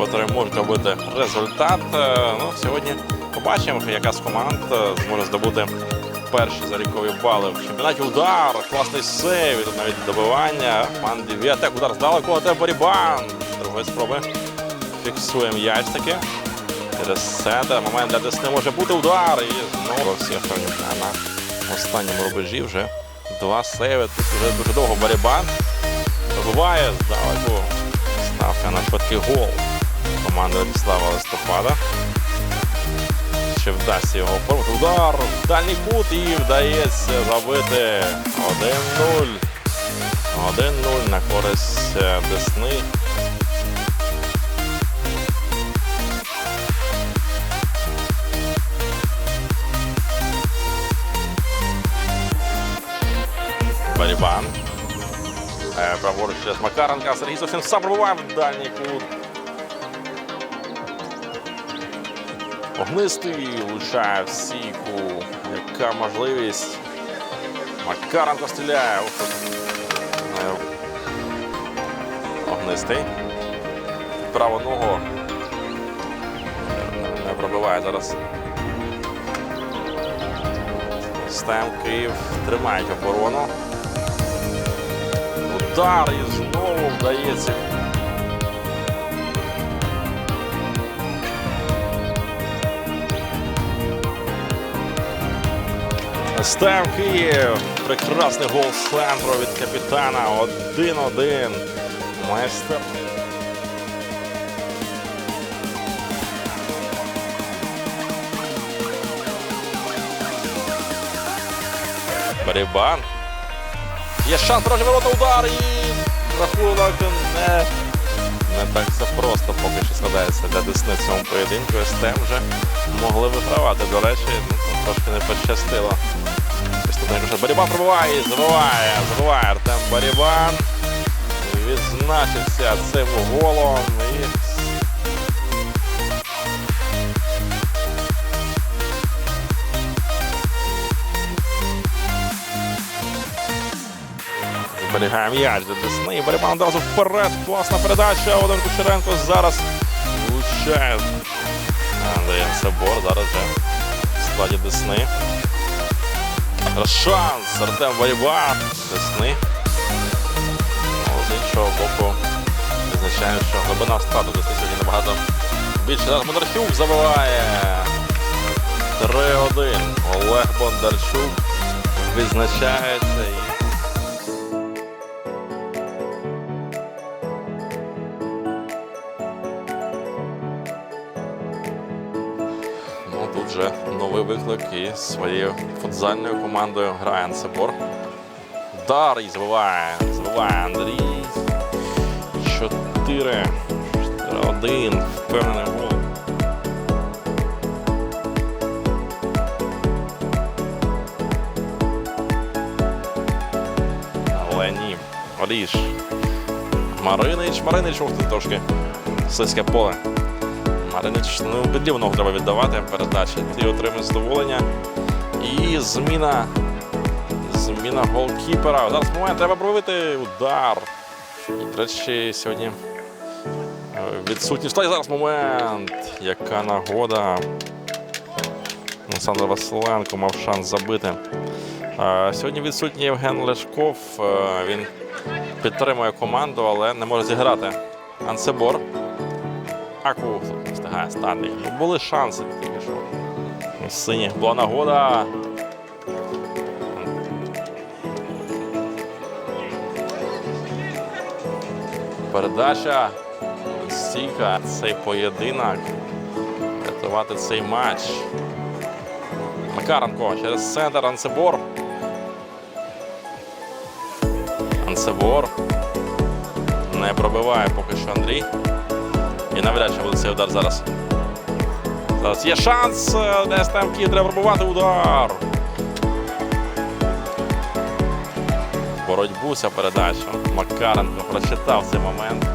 котрі можуть робити результат. Е, Ну, сьогодні побачимо, яка з команд е, зможе здобути перші залікові бали в чемпіонаті. Удар, класний сейв, тут навіть добивання. Пан Дев'ятек, удар здалеку, а те Борібан. Другої спроби фіксує м'яч таки. Через центр. Момент для Десни може бути удар. І знову всі на останньому рубежі вже два сейви. Тут вже дуже довго Барібан. Пробиває здалеку. Ставка на швидкий гол. Команда Владислава Листопада. Чи вдасться його оформити? Удар! Дальній кут і вдається забити 1-0. 1-0 на користь е, Десни. Барібан. Е, Праворуч через Макаренка. Сергій зовсім сам пробуває в дальній кут. Огнистий влучає в сійку. Яка можливість. Макаренко стріляє. Огнистий. Праву ногу. Не пробиває зараз. Стем Київ тримають оборону. Удар і знову вдається. Стем Київ. Прекрасний гол з від капітана. 1-1. Майстер. Барібан. Є шанс проти ворота удар і рахунок не, не так все просто поки що складається для Десни в цьому поєдинку. СТМ вже могли вигравати. До речі, ну, трошки не пощастило. Барібан пробиває забиває. Забиває Артем Барібан. Відзначився цим голом. І Зберігає м'яч до Десни. І Барабан одразу вперед. Класна передача. Один Кучеренко зараз влучає. Андрій Собор зараз вже складі Десни. Шанс. Артем Баріба. Десни. Ну, з іншого боку, визначаємо, що глибина втрату Десни сьогодні набагато більше. Бондарчук забиває. 3-1. Олег Бондарчук відзначається. Ну, тут вже новий виклик і своєю футзальною командою грає Ансебор. Удар і збиває. Збиває Андрій. 4. 4-1. Впевнений гол. Маринич. Маринич, ух ти, трошки слизьке поле. Маринич ну, ногу треба віддавати передачі. Ти отримуєш задоволення. І зміна. Зміна голкіпера. Зараз момент треба пробити удар. І, до речі, сьогодні е, відсутній в. Зараз момент. Яка нагода. Олександр Василенко мав шанс забити. Е, Сьогодні відсутній Євген Лешков. Е, Він підтримує команду, але не може зіграти. Ансебор. Аку встигає стати. Були шанси тільки що. У синіх була нагода. Передача. Стійка. Цей поєдинок. Рятувати цей матч. Макаренко через центр Ансебор. Ансебор. Не пробиває поки що Андрій. І навряд чи буде цей удар зараз. Зараз є шанс. е, Десь там Київ треба пробувати удар. Боротьбу ця передача. Макаренко прочитав цей момент.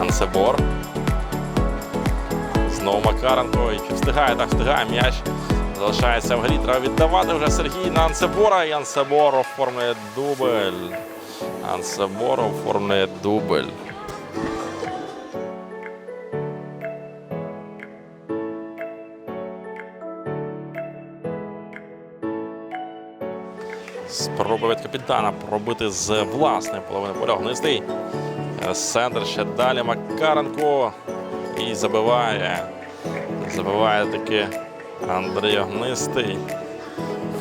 Ансебор. Знову Макаренко. І встигає, так встигає м'яч. Залишається в грі. Треба віддавати вже Сергій на Ансебора. І Ансебор оформлює дубль. Ансебор оформлює дубль. Спроба від капітана пробити з власної половини поля. Гнистий. Сендер ще далі Макаренко. І забиває. Забиває таки Андрій Огнистий.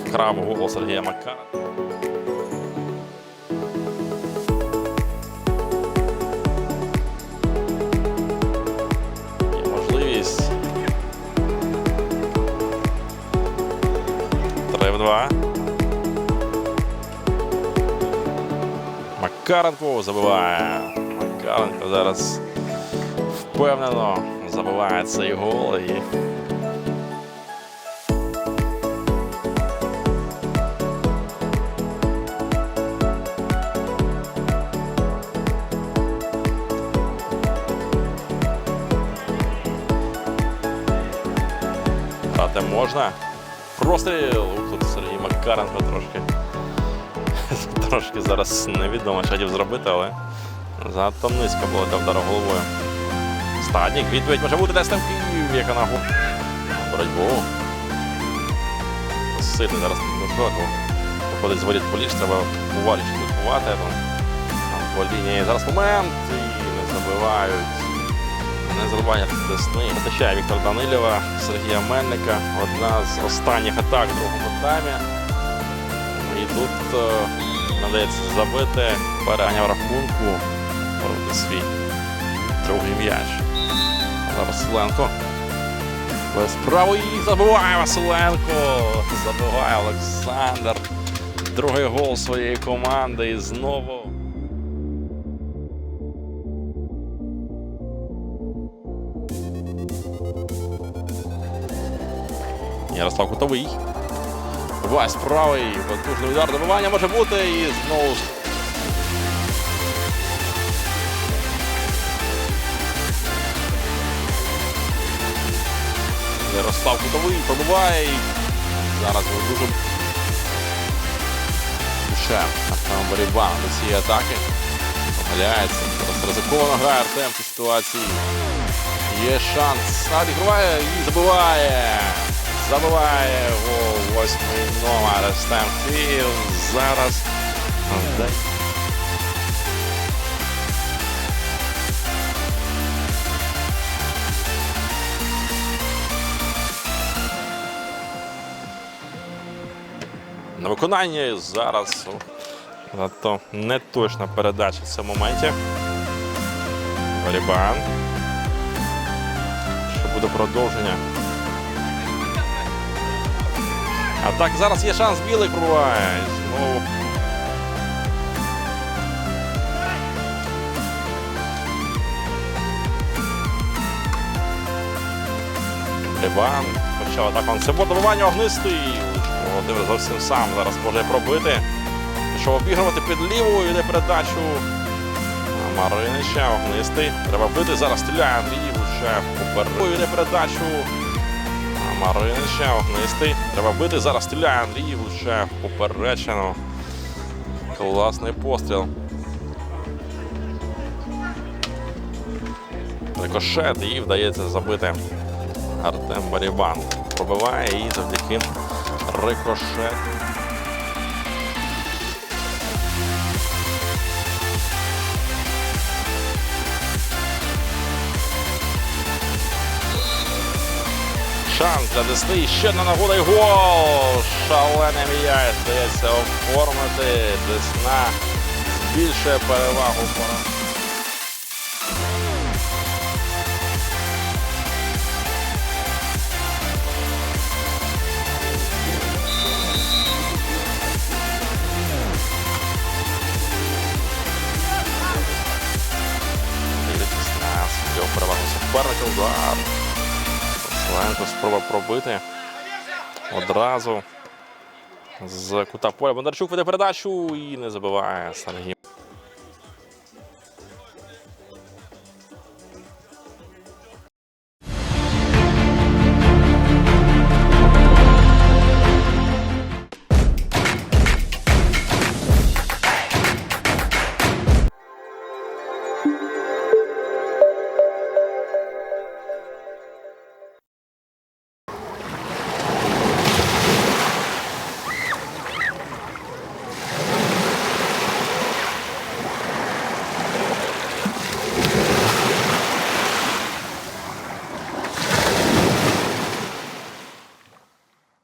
Вкрав гол Сергія Макаренка. Макаренко забиває. Макаренко зараз впевнено забиває цей гол. І грати можна. Простріл. Тут Сергій Макаренко трошки. Трошки зараз невідомо, що хотів зробити, але занадто низько було для удару головою. Стаднік, відповідь може бути десь Київ, яка на. Боротьбу. Сильний зараз Мишко. Походить з воріт поліж, треба. Там, там по лінії зараз момент і не забивають. Не забуває Десни. Вистачає Віктор Данилєва, Сергія Мельника. Одна з останніх атак в другому таймі. І тут надається забити переганяв рахунку. Робити свій другий м'яч. Василенко. Без правої забиває Василенко. Забиває Олександр. Другий гол своєї команди. І знову. Ярослав Кутовий. Вась правий. Потужний удар добивання може бути. І знову Ярослав Кутовий пробиває. Зараз дуже Артем Борібан до цієї атаки. Помиляється. Зараз ризиковано грає Артем в цій ситуації. Є шанс. А, відкриває і забиває. Забиває гол восьмий номер Артем Зараз. На виконанні зараз. Зато не точна передача в цьому моменті. Валібан. Що буде продовження. А так зараз є шанс білий пробиває. Знову. Рибан. Почав атаку. Це було добивання огнистий. Володимир зовсім сам зараз може пробити. Пішов обігрувати під ліву, йде передачу. Маринича, огнистий. Треба бити. Зараз стріляє Андрій Лучев. Попереду йде передачу. Маринича, огнистий. Треба бити. Зараз стріляє Андрій вже Поперечено. Класний постріл. Рикошет і вдається забити Артем Барібан. Пробиває і завдяки рикошету. Шанс для Десни. І Ще одна нагода і гол. Шалений м'яч здається оформити. Десна збільшує перевагу. Десна перевагу суперника. Удар. Славенко спроба пробити. Одразу з кута поля. Бондарчук веде передачу і не забиває Сергій.